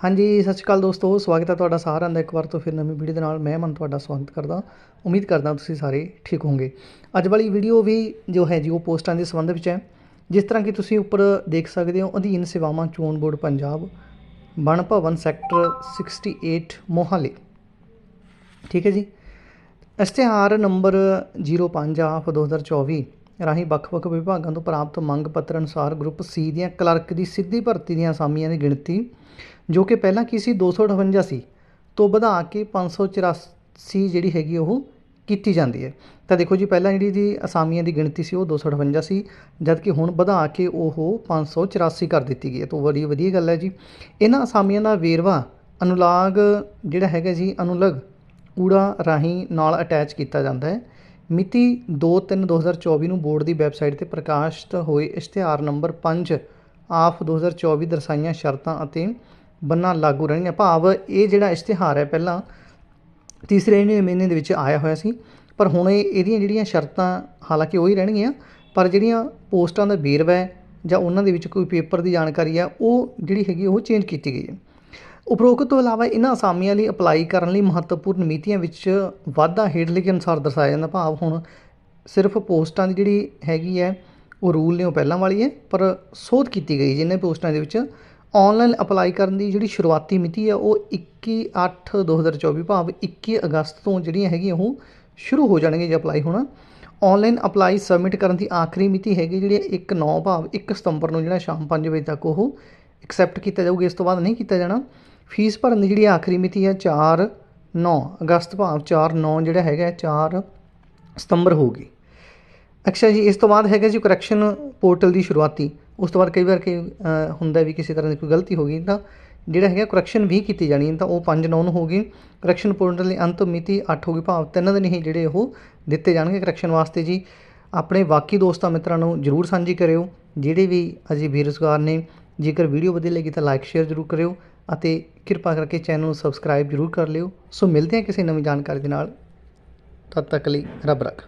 ਹਾਂਜੀ, ਸਤਿ ਸ਼੍ਰੀ ਅਕਾਲ ਦੋਸਤੋ, ਸਵਾਗਤ ਹੈ ਤੁਹਾਡਾ ਸਾਰਿਆਂ ਦਾ ਇੱਕ ਵਾਰ ਤੋਂ ਫਿਰ ਨਵੀਂ ਵੀਡੀਓ ਦੇ ਨਾਲ। ਮੈਂ ਮਨ ਤੁਹਾਡਾ ਸਵਾਗਤ ਕਰਦਾ ਉਮੀਦ ਕਰਦਾ ਤੁਸੀਂ ਸਾਰੇ ਠੀਕ ਹੋਵੋਗੇ। ਅੱਜ ਵਾਲੀ ਵੀਡੀਓ ਵੀ ਜੋ ਹੈ ਜੀ, ਉਹ ਪੋਸਟਾਂ ਦੇ ਸੰਬੰਧ ਵਿੱਚ ਹੈ। ਜਿਸ ਤਰ੍ਹਾਂ ਕਿ ਤੁਸੀਂ ਉੱਪਰ ਦੇਖ ਸਕਦੇ ਹੋ, ਅਧੀਨ ਸੇਵਾਵਾਂ ਚੋਣ ਬੋਰਡ ਪੰਜਾਬ ਬਣ ਭਵਨ ਸੈਕਟਰ 68 ਮੋਹਾਲੀ। ਠੀਕ ਹੈ ਜੀ? ਇਸ਼ਤਿਹਾਰ ਨੰਬਰ 05 ਆਫ 2024 ਰਾਹੀਂ ਵੱਖ-ਵੱਖ ਵਿਭਾਗਾਂ ਤੋਂ ਪ੍ਰਾਪਤ ਮੰਗ ਪੱਤਰ ਅਨੁਸਾਰ ਗਰੁੱਪ ਸੀ ਦੀਆਂ ਕਲਰਕ ਦੀ ਸਿੱਧੀ ਭਰਤੀ ਦੀਆਂ ਅਸਾਮੀਆਂ ਦੀ ਗਿਣਤੀ ਜੋ ਕਿ ਪਹਿਲਾਂ ਕੀ ਸੀ 258 ਸੀ ਤੋਂ ਵਧਾ ਕੇ 584 ਜਿਹੜੀ ਹੈਗੀ ਉਹ ਕੀਤੀ ਜਾਂਦੀ ਹੈ। ਤਾਂ ਦੇਖੋ ਜੀ, ਪਹਿਲਾਂ ਜਿਹੜੀ ਦੀ ਅਸਾਮੀਆਂ ਦੀ ਗਿਣਤੀ ਸੀ ਉਹ 258 ਸੀ ਜਦ ਕਿ ਹੁਣ ਵਧਾ ਕੇ ਉਹ 584 ਕਰ ਦਿੱਤੀ ਗਈ ਹੈ। ਤੋਂ ਬੜੀ ਵਧੀਆ ਗੱਲ ਹੈ ਜੀ। ਇਹਨਾਂ ਅਸਾਮੀਆਂ ਦਾ ਵੇਰਵਾ ਅਨੁਲਾਗ ਜਿਹੜਾ ਹੈਗਾ ਜੀ, ਅਨੁਲਗ ਊੜਾ ਰਾਹੀਂ ਨਾਲ ਅਟੈਚ ਕੀਤਾ ਜਾਂਦਾ ਹੈ। ਮਿਤੀ 2/3/2024 ਨੂੰ ਬੋਰਡ ਦੀ ਵੈਬਸਾਈਟ ਤੇ ਪ੍ਰਕਾਸ਼ਿਤ ਹੋਏ ਇਸ਼ਤਿਹਾਰ ਨੰਬਰ 5 ਆਫ 2024 ਦਰਸਾਈਆਂ ਸ਼ਰਤਾਂ ਅਤੇ ਬੰਨਾ ਲਾਗੂ ਰਹਿਣਗੀਆਂ ਭਾਵ ਇਹ ਜਿਹੜਾ ਇਸ਼ਤਿਹਾਰ ਹੈ ਪਹਿਲਾਂ ਤੀਸਰੇ ਮਹੀਨੇ ਦੇ ਵਿੱਚ ਆਇਆ ਹੋਇਆ ਸੀ, ਪਰ ਹੁਣ ਇਹ ਇਹਦੀਆਂ ਜਿਹੜੀਆਂ ਸ਼ਰਤਾਂ ਹਾਲਾਂਕਿ ਉਹੀ ਰਹਿਣਗੀਆਂ, ਪਰ ਜਿਹੜੀਆਂ ਪੋਸਟਾਂ ਦਾ ਵੇਰਵਾ ਹੈ ਜਾਂ ਉਹਨਾਂ ਦੇ ਵਿੱਚ ਕੋਈ ਪੇਪਰ ਦੀ ਜਾਣਕਾਰੀ ਆ ਉਹ ਜਿਹੜੀ ਹੈਗੀ ਉਹ ਚੇਂਜ ਕੀਤੀ ਗਈ ਹੈ। ਉਪਰੋਕਤ ਤੋਂ ਇਲਾਵਾ ਇਹਨਾਂ ਅਸਾਮੀਆਂ ਲਈ ਅਪਲਾਈ ਕਰਨ ਲਈ ਮਹੱਤਵਪੂਰਨ ਨੀਤੀਆਂ ਵਿੱਚ ਵਾਧਾ ਹੇਠਲੇ ਕੇ ਅਨੁਸਾਰ ਦਰਸਾਇਆ ਜਾਂਦਾ। ਭਾਵ ਹੁਣ ਸਿਰਫ ਪੋਸਟਾਂ ਦੀ ਜਿਹੜੀ ਹੈਗੀ ਹੈ, ਉਹ ਰੂਲ ਨੇ ਉਹ ਪਹਿਲਾਂ ਵਾਲੀ ਹੈ, ਪਰ ਸੋਧ ਕੀਤੀ ਗਈ ਜਿਨ੍ਹਾਂ ਪੋਸਟਾਂ ਦੇ ਵਿੱਚ ਆਨਲਾਈਨ ਅਪਲਾਈ ਕਰਨ ਦੀ ਜਿਹੜੀ ਸ਼ੁਰੂਆਤੀ ਮਿਤੀ ਹੈ, ਉਹ 21/8/2024 ਭਾਵ 21 ਅਗਸਤ ਤੋਂ ਜਿਹੜੀਆਂ ਹੈਗੀਆਂ, ਉਹ ਸ਼ੁਰੂ ਹੋ ਜਾਣਗੇ ਜੇ ਅਪਲਾਈ ਹੋਣਾ। ਆਨਲਾਈਨ ਅਪਲਾਈ ਸਬਮਿਟ ਕਰਨ ਦੀ ਆਖਰੀ ਮਿਤੀ ਹੈਗੀ ਜਿਹੜੀ 1/9 ਭਾਵ 1 ਸਤੰਬਰ ਨੂੰ ਜਿਹੜਾ ਸ਼ਾਮ 5 ਵਜੇ ਤੱਕ ਉਹ ਐਕਸੈਪਟ ਕੀਤਾ ਜਾਊਗਾ, ਇਸ ਤੋਂ ਬਾਅਦ ਨਹੀਂ ਕੀਤਾ ਜਾਣਾ। ਫੀਸ ਭਰਨ ਦੀ ਜਿਹੜੀ ਆਖਰੀ ਮਿਤੀ ਹੈ 4/9 ਅਗਸਤ ਭਾਵ 4/9 ਜਿਹੜਾ ਹੈਗਾ 4 ਸਤੰਬਰ ਹੋਊਗੀ ਅੱਛਾ ਜੀ, ਇਸ ਤੋਂ ਬਾਅਦ ਹੈਗਾ ਜੀ ਕਰੈਕਸ਼ਨ ਪੋਰਟਲ ਦੀ ਸ਼ੁਰੂਆਤੀ। ਉਸ ਤੋਂ ਬਾਅਦ ਕਈ ਵਾਰ ਕਿ ਹੁੰਦਾ ਵੀ ਕਿਸੇ ਤਰ੍ਹਾਂ ਦੀ ਕੋਈ ਗਲਤੀ ਹੋ ਗਈ, ਤਾਂ ਜਿਹੜਾ ਹੈਗਾ ਕਰੈਕਸ਼ਨ ਵੀ ਕੀਤੀ ਜਾਣੀ ਤਾਂ ਉਹ 5 9 ਹੋ ਹੋਗੀ ਕਰੈਕਸ਼ਨ ਪੋਰਟਲ ਲਈ ਅੰਤ ਮਿਤੀ 8 ਗਈ, ਭਾਵ ਤਿੰਨ ਦਿਨ ਹੀ ਜਿਹੜੇ ਉਹ ਦਿੱਤੇ ਜਾਣਗੇ ਕਰੈਕਸ਼ਨ ਵਾਸਤੇ ਜੀ। ਆਪਣੇ ਬਾਕੀ ਦੋਸਤਾਂ ਮਿੱਤਰਾਂ ਨੂੰ ਜਰੂਰ ਸਾਂਝੀ ਕਰਿਓ, ਜਿਹੜੇ ਵੀ ਅਜੇ ਬੇਰੁਜ਼ਗਾਰ ਨੇ, ਜੇਕਰ ਵੀਡੀਓ ਵਧੀਆ ਲੱਗੀ ਤਾਂ ਲਾਈਕ ਸ਼ੇਅਰ ਜਰੂਰ ਕਰਿਓ ਅਤੇ ਕਿਰਪਾ ਕਰਕੇ ਚੈਨਲ ਨੂੰ ਸਬਸਕ੍ਰਾਈਬ ਜਰੂਰ ਕਰ ਲਿਓ। ਸੋ ਮਿਲਦੇ ਹਾਂ ਕਿਸੇ ਨਵੀਂ ਜਾਣਕਾਰੀ ਦੇ ਨਾਲ। ਤਦ ਤੱਕ ਲਈ ਰੱਬ ਰੱਖ।